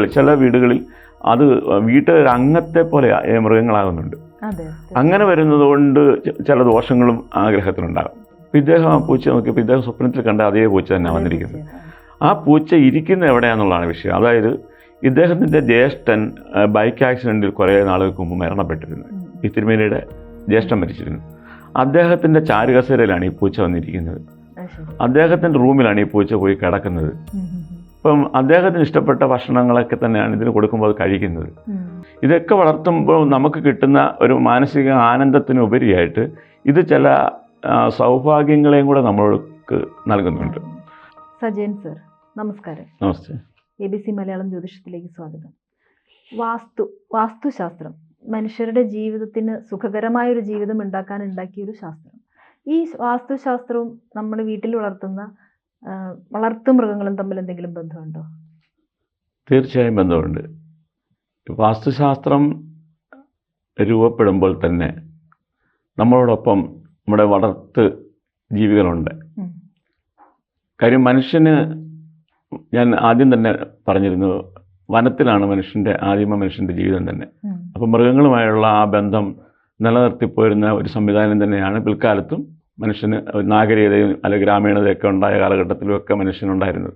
വീടുകളിൽ ചില വീടുകളിൽ അത് വീട്ടിലൊരു അംഗത്തെ പോലെ മൃഗങ്ങളാകുന്നുണ്ട്. അങ്ങനെ വരുന്നത് കൊണ്ട് ചില ദോഷങ്ങളും ആ ഗ്രഹത്തിനുണ്ടാകും ഇപ്പം ഇദ്ദേഹം ആ പൂച്ച നോക്കിയപ്പോൾ ഇദ്ദേഹം സ്വപ്നത്തിൽ കണ്ട അതേ പൂച്ച തന്നെ വന്നിരിക്കുന്നത് ആ പൂച്ച ഇരിക്കുന്ന എവിടെയാണെന്നുള്ളതാണ് വിഷയം. അതായത് ഇദ്ദേഹത്തിന്റെ ജ്യേഷ്ഠൻ ബൈക്ക് ആക്സിഡന്റിൽ കുറേ നാളുകൾക്ക് മുമ്പ് മരണപ്പെട്ടിരുന്നു. ഈ തിരുമേനിയുടെ ജ്യേഷ്ഠൻ മരിച്ചിരുന്നു. അദ്ദേഹത്തിന്റെ ചാരുകസേരയിലാണ് ഈ പൂച്ച വന്നിരിക്കുന്നത്. അദ്ദേഹത്തിന്റെ റൂമിലാണ് ഈ പൂച്ച പോയി കിടക്കുന്നത്. അപ്പം അദ്ദേഹത്തിന് ഇഷ്ടപ്പെട്ട ഭക്ഷണങ്ങളൊക്കെ തന്നെയാണ് ഇതിന് കൊടുക്കുമ്പോൾ അത് കഴിക്കുന്നത്. ഇതൊക്കെ വളർത്തുമ്പോൾ നമുക്ക് കിട്ടുന്ന ഒരു മാനസിക ആനന്ദത്തിന് ഉപരിയായിട്ട് ഇത് ചില സൗഭാഗ്യങ്ങളെയും കൂടെ നമ്മൾക്ക് നൽകുന്നുണ്ട്. സജയൻ സർ നമസ്കാരം. നമസ്തേ. എ ബി സി മലയാളം ജ്യോതിഷത്തിലേക്ക് സ്വാഗതം. വാസ്തു വാസ്തുശാസ്ത്രം മനുഷ്യരുടെ ജീവിതത്തിന് സുഖകരമായ ഒരു ജീവിതം ഉണ്ടാക്കാൻ ഉണ്ടാക്കിയ ഒരു ശാസ്ത്രം. ഈ വാസ്തുശാസ്ത്രവും നമ്മൾ വീട്ടിൽ വളർത്തുന്ന വളർത്തു മൃഗങ്ങളും തമ്മിൽ എന്തെങ്കിലും ബന്ധമുണ്ടോ തീർച്ചയായും ബന്ധമുണ്ട് വാസ്തുശാസ്ത്രം രൂപപ്പെടുമ്പോൾ തന്നെ നമ്മളോടൊപ്പം നമ്മുടെ വളർത്ത് ജീവികളുണ്ട്. കാര്യം മനുഷ്യന് ഞാൻ ആദ്യം തന്നെ പറഞ്ഞിരുന്നു വനത്തിലാണ് മനുഷ്യന്റെ ആദിമ മനുഷ്യന്റെ ജീവിതം തന്നെ. അപ്പോൾ മൃഗങ്ങളുമായുള്ള ആ ബന്ധം നിലനിർത്തിപ്പോരുന്ന ഒരു സംവിധാനം തന്നെയാണ് പിൽക്കാലത്തും മനുഷ്യന് നാഗരികതയും അല്ലെ ഗ്രാമീണതയൊക്കെ ഉണ്ടായ കാലഘട്ടത്തിലുമൊക്കെ മനുഷ്യനുണ്ടായിരുന്നത്.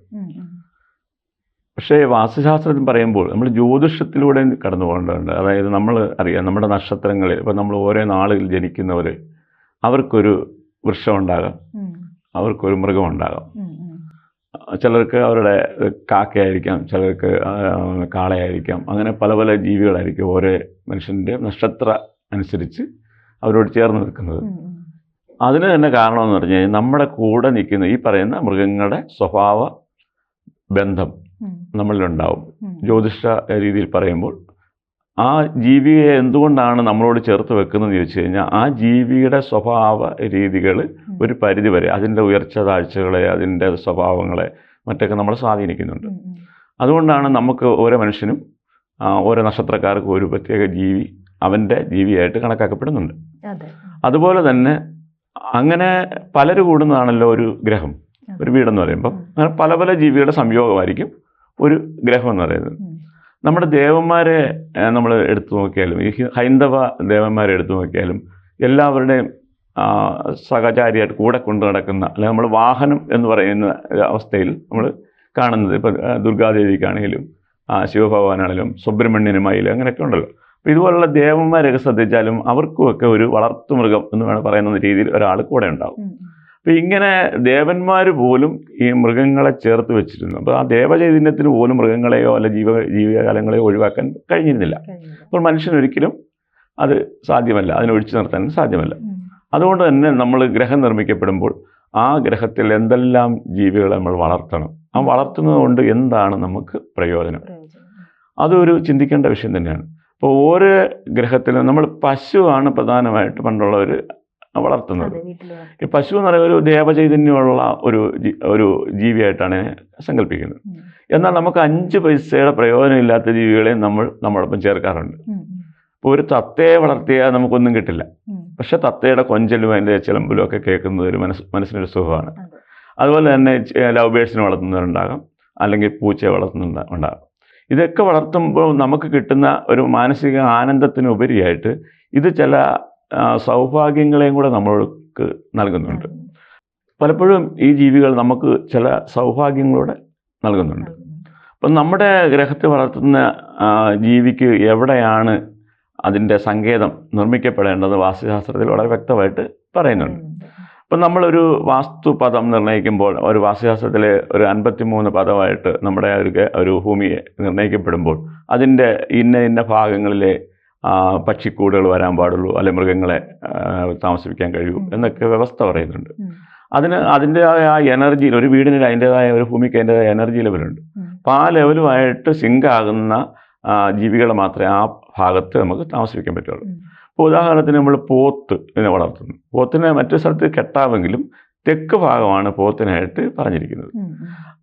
പക്ഷേ വാസ്തുശാസ്ത്രത്തിൽ പറയുമ്പോൾ നമ്മൾ ജ്യോതിഷത്തിലൂടെ കടന്നു പോകേണ്ടതുണ്ട്. അതായത് നമ്മൾ അറിയാം നമ്മുടെ നക്ഷത്രങ്ങളിൽ ഇപ്പം നമ്മൾ ഓരോ നാളിൽ ജനിക്കുന്നവർ അവർക്കൊരു വൃക്ഷം ഉണ്ടാകാം. അവർക്കൊരു മൃഗം ഉണ്ടാകാം. ഉം, ഉം. ചിലർക്ക് അവരുടെ കാക്കയായിരിക്കാം ചിലർക്ക് കാളയായിരിക്കാം. അങ്ങനെ പല പല ജീവികളായിരിക്കും ഓരോ മനുഷ്യന്റെ നക്ഷത്ര അനുസരിച്ച് അവരോട് ചേർന്ന് നിൽക്കുന്നത്. അതിന് തന്നെ കാരണമെന്ന് പറഞ്ഞു കഴിഞ്ഞാൽ നമ്മുടെ കൂടെ നിൽക്കുന്ന ഈ പറയുന്ന മൃഗങ്ങളുടെ സ്വഭാവ ബന്ധം നമ്മളിലുണ്ടാവും. ജ്യോതിഷ രീതിയിൽ പറയുമ്പോൾ ആ ജീവിയെ എന്തുകൊണ്ടാണ് നമ്മളോട് ചേർത്ത് വെക്കുന്നതെന്ന് ചോദിച്ചു കഴിഞ്ഞാൽ ആ ജീവിയുടെ സ്വഭാവ രീതികൾ ഒരു പരിധി വരെ അതിന്റെ ഉയർച്ച താഴ്ചകളെ അതിന്റെ സ്വഭാവങ്ങളെ മറ്റൊക്കെ നമ്മളെ സ്വാധീനിക്കുന്നുണ്ട്. അതുകൊണ്ടാണ് നമുക്ക് ഓരോ മനുഷ്യനും ഓരോ നക്ഷത്രക്കാർക്കും ഒരു പ്രത്യേക ജീവി അവന്റെ ജീവിയായിട്ട് കണക്കാക്കപ്പെടുന്നുണ്ട്. അതെ. അതുപോലെ തന്നെ അങ്ങനെ പലര് കൂടുന്നതാണല്ലോ ഒരു ഗ്രഹം. ഒരു വീടെന്ന് പറയുമ്പം. അങ്ങനെ പല പല ജീവികളുടെ സംയോഗമായിരിക്കും ഒരു ഗ്രഹം എന്ന് പറയുന്നത്. നമ്മുടെ ദേവന്മാരെ നമ്മൾ എടുത്തു നോക്കിയാലും ഈ ഹൈന്ദവ ദേവന്മാരെ എടുത്തു നോക്കിയാലും എല്ലാവരുടെയും സഹചാരിയായിട്ട് കൂടെ കൊണ്ടു നടക്കുന്ന അല്ലെങ്കിൽ നമ്മൾ വാഹനം എന്ന് പറയുന്ന അവസ്ഥയിൽ നമ്മൾ കാണുന്നത്. ഇപ്പം ദുർഗാദേവിക്കാണെങ്കിലും ശിവഭഗവാനാണെങ്കിലും സുബ്രഹ്മണ്യനുമായാലും അങ്ങനെയൊക്കെ ഉണ്ടല്ലോ. ഇതുപോലുള്ള ദേവന്മാരൊക്കെ ശ്രദ്ധിച്ചാലും അവർക്കുമൊക്കെ ഒരു വളർത്തുമൃഗം എന്ന് വേണം പറയുന്ന രീതിയിൽ ഒരാൾ കൂടെ ഉണ്ടാവും. അപ്പോൾ ഇങ്ങനെ ദേവന്മാർ പോലും ഈ മൃഗങ്ങളെ ചേർത്ത് വെച്ചിരുന്നു. അപ്പോൾ ആ ദേവചൈതന്യത്തിന് പോലും മൃഗങ്ങളെയോ അല്ല ജീവ ജീവജാലങ്ങളെയോ ഒഴിവാക്കാൻ കഴിഞ്ഞിരുന്നില്ല. അപ്പോൾ മനുഷ്യനൊരിക്കലും അത് സാധ്യമല്ല. അതിനെ ഒഴിച്ചു നിർത്താൻ സാധ്യമല്ല. അതുകൊണ്ട് തന്നെ നമ്മൾ ഗ്രഹം നിർമ്മിക്കപ്പെടുമ്പോൾ ആ ഗ്രഹത്തിൽ എന്തെല്ലാം ജീവികളെ നമ്മൾ വളർത്തണം. ആ വളർത്തുന്നത് കൊണ്ട് എന്താണ് നമുക്ക് പ്രയോജനം. അതൊരു ചിന്തിക്കേണ്ട വിഷയം തന്നെയാണ്. അപ്പോൾ ഓരോ ഗ്രഹത്തിലും നമ്മൾ പശുവാണ് പ്രധാനമായിട്ട് പണ്ടുള്ളവർ വളർത്തുന്നത്. ഈ പശു എന്ന് പറയുന്ന ഒരു ദേവചൈതന്യമുള്ള ഒരു ഒരു ജീവിയായിട്ടാണ് സങ്കല്പിക്കുന്നത്. എന്നാൽ നമുക്ക് അഞ്ച് പൈസയുടെ പ്രയോജനമില്ലാത്ത ജീവികളെ നമ്മൾ നമ്മളൊപ്പം ചേർക്കാറുണ്ട്. ഉം. ഒരു തത്തയെ വളർത്തിയാൽ നമുക്കൊന്നും കിട്ടില്ല. പക്ഷെ തത്തയുടെ കൊഞ്ചലും അതിന്റെ ചിലമ്പലും ഒക്കെ കേൾക്കുന്നത് ഒരു മനസ്സ് മനസ്സിനൊരു സുഖമാണ്. അതുപോലെ തന്നെ ലവ് ബേഴ്സിനെ വളർത്തുന്നവരുണ്ടാകാം. അല്ലെങ്കിൽ പൂച്ചയെ വളർത്തുന്ന ഉണ്ടാകാം. ഇതൊക്കെ വളർത്തുമ്പോൾ നമുക്ക് കിട്ടുന്ന ഒരു മാനസിക ആനന്ദത്തിന് ഉപരിയായിട്ട് ഇത് ചില സൗഭാഗ്യങ്ങളെയും കൂടെ നമ്മൾക്ക് നൽകുന്നുണ്ട് പലപ്പോഴും ഈ ജീവികൾ നമുക്ക് ചില സൗഭാഗ്യങ്ങളോടെ നൽകുന്നുണ്ട്. അപ്പം നമ്മുടെ ഗ്രഹത്തെ വളർത്തുന്ന ജീവിക്ക് എവിടെയാണ് അതിന്റെ സങ്കേതം നിർമ്മിക്കപ്പെടേണ്ടത് വാസ്തുശാസ്ത്രത്തിൽ വളരെ വ്യക്തമായിട്ട് പറയുന്നുണ്ട്. അപ്പം നമ്മളൊരു വാസ്തുപദം നിർണയിക്കുമ്പോൾ ഒരു വാസ്തുശാസ്ത്രത്തിലെ ഒരു അൻപത്തിമൂന്ന് പദമായിട്ട് നമ്മുടെ ഒരു ഭൂമിയെ നിർണയിക്കപ്പെടുമ്പോൾ അതിന്റെ ഇന്ന ഇന്ന ഭാഗങ്ങളിലെ പക്ഷിക്കൂടുകൾ വരാൻ പാടുള്ളൂ അല്ലെ മൃഗങ്ങളെ താമസിപ്പിക്കാൻ കഴിയൂ എന്നൊക്കെ വ്യവസ്ഥ പറയുന്നുണ്ട്. അതിന് അതിന്റെതായ ആ എനർജിയിൽ ഒരു വീടിന് അതിന്റെതായ ഒരു ഭൂമിക്ക് അതിന്റെതായ എനർജി ലെവലുണ്ട്. അപ്പം അപ്പോൾ ആ ലെവലുമായിട്ട് സിങ്ക് ആകുന്ന ജീവികളെ മാത്രമേ ആ ഭാഗത്ത് നമുക്ക് താമസിപ്പിക്കാൻ പറ്റുള്ളൂ. ഇപ്പോൾ ഉദാഹരണത്തിന് നമ്മൾ പോത്ത് ഇതിനെ വളർത്തുന്നു. പോത്തിനെ മറ്റു സ്ഥലത്ത് കെട്ടാമെങ്കിലും തെക്ക് ഭാഗമാണ് പോത്തിനായിട്ട് പറഞ്ഞിരിക്കുന്നത്.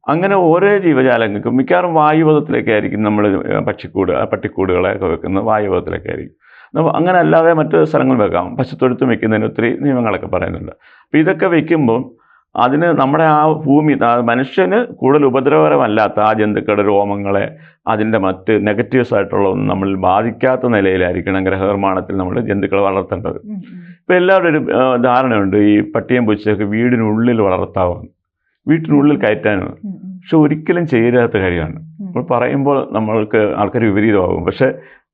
അങ്ങനെ ഓരോ ജീവജാലങ്ങൾക്കും മിക്കവാറും വായുപഥത്തിലൊക്കെ ആയിരിക്കും നമ്മൾ പക്ഷിക്കൂട് പട്ടിക്കൂടുകളെയൊക്കെ വെക്കുന്നത് വായുപഥത്തിലൊക്കെ ആയിരിക്കും. അപ്പോൾ അങ്ങനെ അല്ലാതെ മറ്റു സ്ഥലങ്ങൾ വെക്കാം. പശുത്തൊഴുത്ത് വെക്കുന്നതിന് ഒത്തിരി നിയമങ്ങളൊക്കെ പറയുന്നുണ്ട്. അപ്പോൾ ഇതൊക്കെ വെക്കുമ്പോൾ അതിന് നമ്മുടെ ആ ഭൂമി മനുഷ്യന് കൂടുതൽ ഉപദ്രവകരമല്ലാത്ത ആ ജന്തുക്കളുടെ രോമങ്ങളെ അതിന്റെ മറ്റ് നെഗറ്റീവ്സ് ആയിട്ടുള്ള ഒന്നും നമ്മൾ ബാധിക്കാത്ത നിലയിലായിരിക്കണം ഗ്രഹനിർമ്മാണത്തിൽ നമ്മൾ ജന്തുക്കളെ വളർത്തേണ്ടത്. ഇപ്പം എല്ലാവരുടെ ഒരു ധാരണയുണ്ട് ഈ പട്ടിയം പൂച്ചയൊക്കെ വീടിനുള്ളിൽ വളർത്താവുന്നു വീട്ടിനുള്ളിൽ കയറ്റാനും ഉം, ഉം. പക്ഷെ ഒരിക്കലും ചെയ്യാത്ത കാര്യമാണ് അപ്പോൾ നമ്മൾ പറയുമ്പോൾ നമ്മൾക്ക് ആൾക്കാർ വിപരീതമാകും പക്ഷെ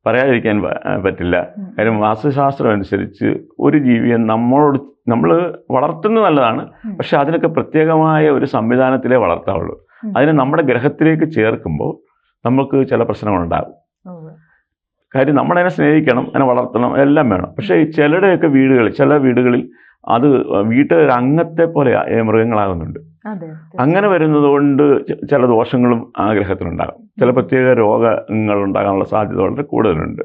പറയാതിരിക്കാൻ പറ്റില്ല. കാര്യം വാസ്തുശാസ്ത്രം അനുസരിച്ച് ഒരു ജീവിയെ നമ്മളോട് നമ്മൾ വളർത്തുന്നത് നല്ലതാണ്. പക്ഷെ അതിനൊക്കെ പ്രത്യേകമായ ഒരു സംവിധാനത്തിലേ വളർത്താവുള്ളൂ. അതിനെ നമ്മുടെ ഗ്രഹത്തിലേക്ക് ചേർക്കുമ്പോൾ നമുക്ക് ചില പ്രശ്നങ്ങളുണ്ടാകും. കാര്യം നമ്മളതിനെ സ്നേഹിക്കണം അതിനെ വളർത്തണം എല്ലാം വേണം പക്ഷേ ഈ ചിലരുടെയൊക്കെ വീടുകളിൽ ചില വീടുകളിൽ അത് വീട്ടിലൊരു അംഗത്തെ പോലെ മൃഗങ്ങളാകുന്നുണ്ട് അങ്ങനെ വരുന്നതുകൊണ്ട് ചില ദോഷങ്ങളും ആ ഗ്രഹത്തിനുണ്ടാകും ചില പ്രത്യേക രോഗങ്ങൾ ഉണ്ടാകാനുള്ള സാധ്യത വളരെ കൂടുതലുണ്ട്.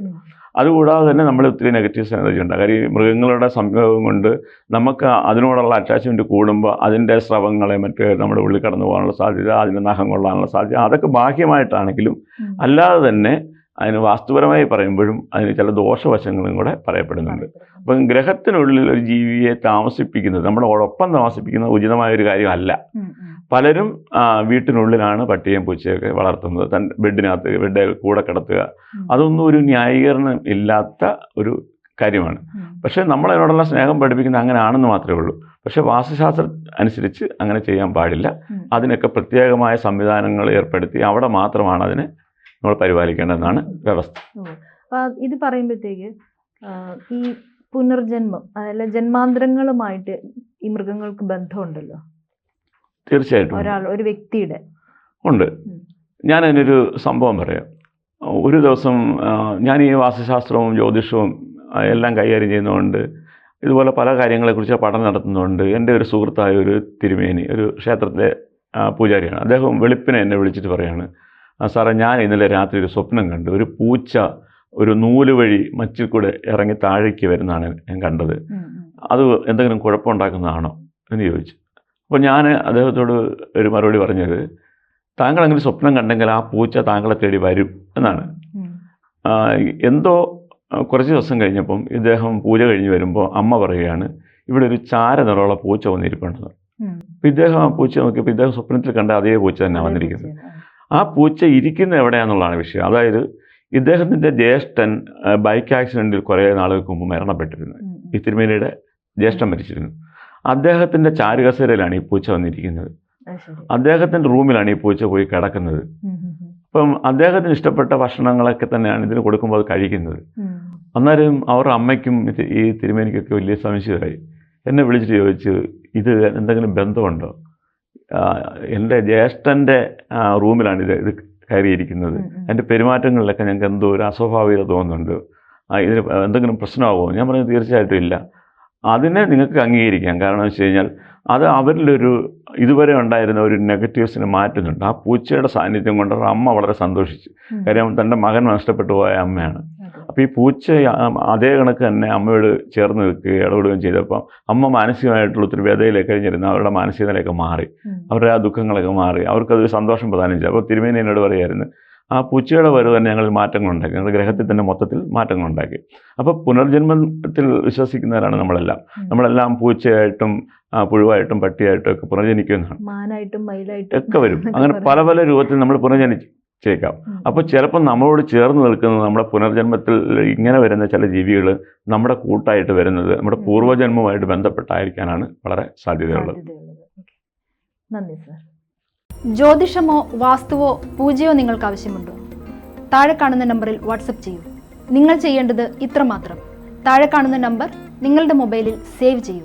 അതുകൂടാതെ തന്നെ നമ്മൾ ഒത്തിരി നെഗറ്റീവ് എനർജി ഉണ്ടാകും കാര്യം ഈ മൃഗങ്ങളുടെ സംയോഗം കൊണ്ട് നമുക്ക് അതിനോടുള്ള അറ്റാച്ച്മെന്റ് കൂടുമ്പോൾ അതിന്റെ സ്രവങ്ങളെ മറ്റ് നമ്മുടെ ഉള്ളിൽ കടന്നു പോകാനുള്ള സാധ്യത അതിന്റെ നഖം കൊള്ളാനുള്ള സാധ്യത അതൊക്കെ ബാഹ്യമായിട്ടാണെങ്കിലും അല്ലാതെ തന്നെ അതിന് വാസ്തുപരമായി പറയുമ്പോഴും അതിന് ചില ദോഷവശങ്ങളും കൂടെ പറയപ്പെടുന്നുണ്ട് അപ്പം ഗ്രഹത്തിനുള്ളിൽ ഒരു ജീവിയെ താമസിപ്പിക്കുന്നത് നമ്മുടെ ഒപ്പം താമസിപ്പിക്കുന്നത് ഉചിതമായ ഒരു കാര്യമല്ല. പലരും വീട്ടിനുള്ളിലാണ് പട്ടിയും പൂച്ചയൊക്കെ വളർത്തുന്നത് തൻ ബെഡിനകത്ത് ബെഡ് കൂടെ കിടത്തുക. അതൊന്നും ഒരു ന്യായീകരണം ഇല്ലാത്ത ഒരു കാര്യമാണ്. പക്ഷേ നമ്മളതിനോടുള്ള സ്നേഹം പഠിപ്പിക്കുന്നത് അങ്ങനെ ആണെന്ന് മാത്രമേ ഉള്ളൂ പക്ഷേ വാസ്തുശാസ്ത്രം അനുസരിച്ച് അങ്ങനെ ചെയ്യാൻ പാടില്ല. അതിനൊക്കെ പ്രത്യേകമായ സംവിധാനങ്ങൾ ഏർപ്പെടുത്തി അവിടെ മാത്രമാണ് അതിനെ നമ്മൾ പരിപാലിക്കേണ്ടതെന്നാണ് വ്യവസ്ഥ. ഇത് പറയുമ്പോഴത്തേക്ക് ഈ പുനർജന്മം അതായത് ജന്മാന്തരങ്ങളുമായിട്ട് ഈ മൃഗങ്ങൾക്ക് ബന്ധമുണ്ടല്ലോ? തീർച്ചയായിട്ടും ഒരാൾ ഒരു വ്യക്തിയുടെ. ഉണ്ട്. ഞാൻ അതിനൊരു സംഭവം പറയാം. ഒരു ദിവസം ഞാൻ ഈ വാസ്തുശാസ്ത്രവും ജ്യോതിഷവും എല്ലാം കൈകാര്യം ചെയ്യുന്നതുകൊണ്ട് ഇതുപോലെ പല കാര്യങ്ങളെക്കുറിച്ച് പഠനം നടത്തുന്നതുകൊണ്ട് എന്റെ ഒരു സുഹൃത്തായ ഒരു തിരുമേനി ഒരു ക്ഷേത്രത്തിലെ പൂജാരിയാണ്. അദ്ദേഹം വെളുപ്പിനെ എന്നെ വിളിച്ചിട്ട് പറയാണ് "ആ, സാറേ ഞാൻ ഇന്നലെ രാത്രി ഒരു സ്വപ്നം കണ്ടു. ഒരു പൂച്ച ഒരു നൂൽ വഴി മച്ചിൽ കൂടെ ഇറങ്ങി താഴേക്ക് വരുന്നതാണ് ഞാൻ കണ്ടത്. അത് എന്തെങ്കിലും കുഴപ്പമുണ്ടാക്കുന്നതാണോ എന്ന് ചോദിച്ചു. അപ്പോൾ ഞാൻ അദ്ദേഹത്തോട് ഒരു മറുപടി പറഞ്ഞത് താങ്കൾ അങ്ങനെ സ്വപ്നം കണ്ടെങ്കിൽ ആ പൂച്ച താങ്കളെ തേടി വരും എന്നാണ്. എന്തോ കുറച്ച് ദിവസം കഴിഞ്ഞപ്പം ഇദ്ദേഹം പൂജ കഴിഞ്ഞ് വരുമ്പോൾ അമ്മ പറയുകയാണ് ഇവിടെ ഒരു ചാര നിറമുള്ള പൂച്ച വന്നിരിപ്പുണ്ടെന്ന് അപ്പം ഇദ്ദേഹം ആ പൂച്ച നോക്കിയപ്പോൾ ഇദ്ദേഹം സ്വപ്നത്തിൽ കണ്ട അതേ പൂച്ച തന്നെ വന്നിരിക്കുന്നത്. ആ പൂച്ച ഇരിക്കുന്നത് എവിടെയാണെന്നുള്ളതാണ് വിഷയം. അതായത് ഇദ്ദേഹത്തിന്റെ ജ്യേഷ്ഠൻ ബൈക്ക് ആക്സിഡന്റിൽ കുറേ നാളുകൾക്ക് മുമ്പ് മരണപ്പെട്ടിരുന്നു. ഈ തിരുമേനിയുടെ ജ്യേഷ്ഠൻ മരിച്ചിരുന്നു. അദ്ദേഹത്തിന്റെ ചാരുകസേരയിലാണ് ഈ പൂച്ച വന്നിരിക്കുന്നത്. അദ്ദേഹത്തിന്റെ റൂമിലാണ് ഈ പൂച്ച പോയി കിടക്കുന്നത്. അപ്പം അദ്ദേഹത്തിന് ഇഷ്ടപ്പെട്ട ഭക്ഷണങ്ങളൊക്കെ തന്നെയാണ് ഇതിന് കൊടുക്കുമ്പോൾ അത് കഴിക്കുന്നത്. അന്നേരം അവരുടെ അമ്മയ്ക്കും ഈ തിരുമേനിക്കൊക്കെ വലിയ സംശയമായി. എന്നെ വിളിച്ചിട്ട് ചോദിച്ചു ഇത് എന്തെങ്കിലും ബന്ധമുണ്ടോ? എന്റെ ജ്യേഷ്ഠന്റെ റൂമിലാണ് ഇത് ഇത് കയറിയിരിക്കുന്നത്. എന്റെ പെരുമാറ്റങ്ങളിലൊക്കെ ഞങ്ങൾക്ക് എന്തോ ഒരു അസ്വാഭാവികത തോന്നുന്നുണ്ട്. ഇതിന് എന്തെങ്കിലും പ്രശ്നമാകുമോ ഞാൻ പറഞ്ഞു തീർച്ചയായിട്ടും ഇല്ല. അതിനെ നിങ്ങൾക്ക് അംഗീകരിക്കാം. കാരണം വെച്ച് കഴിഞ്ഞാൽ അത് അവരിലൊരു ഇതുവരെ ഉണ്ടായിരുന്ന ഒരു നെഗറ്റീവ്സിനെ മാറ്റുന്നുണ്ട്. ആ പൂച്ചയുടെ സാന്നിധ്യം കൊണ്ട് അമ്മ വളരെ സന്തോഷിച്ചു. കാര്യം തന്റെ മകൻ നഷ്ടപ്പെട്ടു പോയ അമ്മയാണ്. അപ്പോൾ ഈ പൂച്ച അതേ കണക്ക് തന്നെ അമ്മയോട് ചേർന്ന് നിൽക്കുകയും ഇടപെടുകയും ചെയ്തപ്പം അമ്മ മാനസികമായിട്ടുള്ള ഒത്തിരി വ്യതയിലേക്ക് കഴിഞ്ഞിരുന്നു. അവരുടെ മാനസിക നിലയൊക്കെ മാറി. അവരുടെ ആ ദുഃഖങ്ങളൊക്കെ മാറി. അവർക്കതൊരു സന്തോഷം പ്രധാനം ചെയ്തു. അപ്പോൾ തിരുമേനി എന്നോട് പറയായിരുന്നു ആ പൂച്ചയുടെ വരവ് തന്നെ ഞങ്ങളിൽ മാറ്റങ്ങളുണ്ടാക്കി. ഞങ്ങളുടെ ഗ്രഹത്തിൽ തന്നെ മൊത്തത്തിൽ മാറ്റങ്ങളുണ്ടാക്കി. അപ്പോൾ പുനർജന്മത്തിൽ വിശ്വസിക്കുന്നവരാണ് നമ്മളെല്ലാം. നമ്മളെല്ലാം പൂച്ചയായിട്ടും പുഴുവായിട്ടും പട്ടിയായിട്ടും ഒക്കെ പുനർജനിക്കുന്നതാണ് മാനായിട്ടും മയിലായിട്ടും ഒക്കെ വരും. അങ്ങനെ പല പല രൂപത്തിൽ നമ്മൾ പുനർജനിച്ചേക്കാം ഉം. അപ്പോൾ ചിലപ്പോൾ നമ്മളോട് ചേർന്ന് നിൽക്കുന്നത് നമ്മുടെ പുനർജന്മത്തിൽ ഇങ്ങനെ വരുന്ന ചില ജീവികൾ നമ്മുടെ കൂട്ടായിട്ട് വരുന്നത് നമ്മുടെ. പൂർവജന്മവുമായിട്ട് ബന്ധപ്പെട്ടായിരിക്കാനാണ് വളരെ സാധ്യതയുള്ളത്. സാധ്യതയുള്ളത്. നന്ദി സർ. ജ്യോതിഷമോ വാസ്തുവോ പൂജയോ നിങ്ങൾക്ക് ആവശ്യമുണ്ടോ? താഴെ കാണുന്ന നമ്പറിൽ വാട്സപ്പ് ചെയ്യൂ. നിങ്ങൾ ചെയ്യേണ്ടത് ഇത്രമാത്രം താഴെ കാണുന്ന നമ്പർ നിങ്ങളുടെ മൊബൈലിൽ സേവ് ചെയ്യൂ.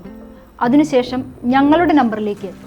അതിനുശേഷം ഞങ്ങളുടെ നമ്പറിലേക്ക്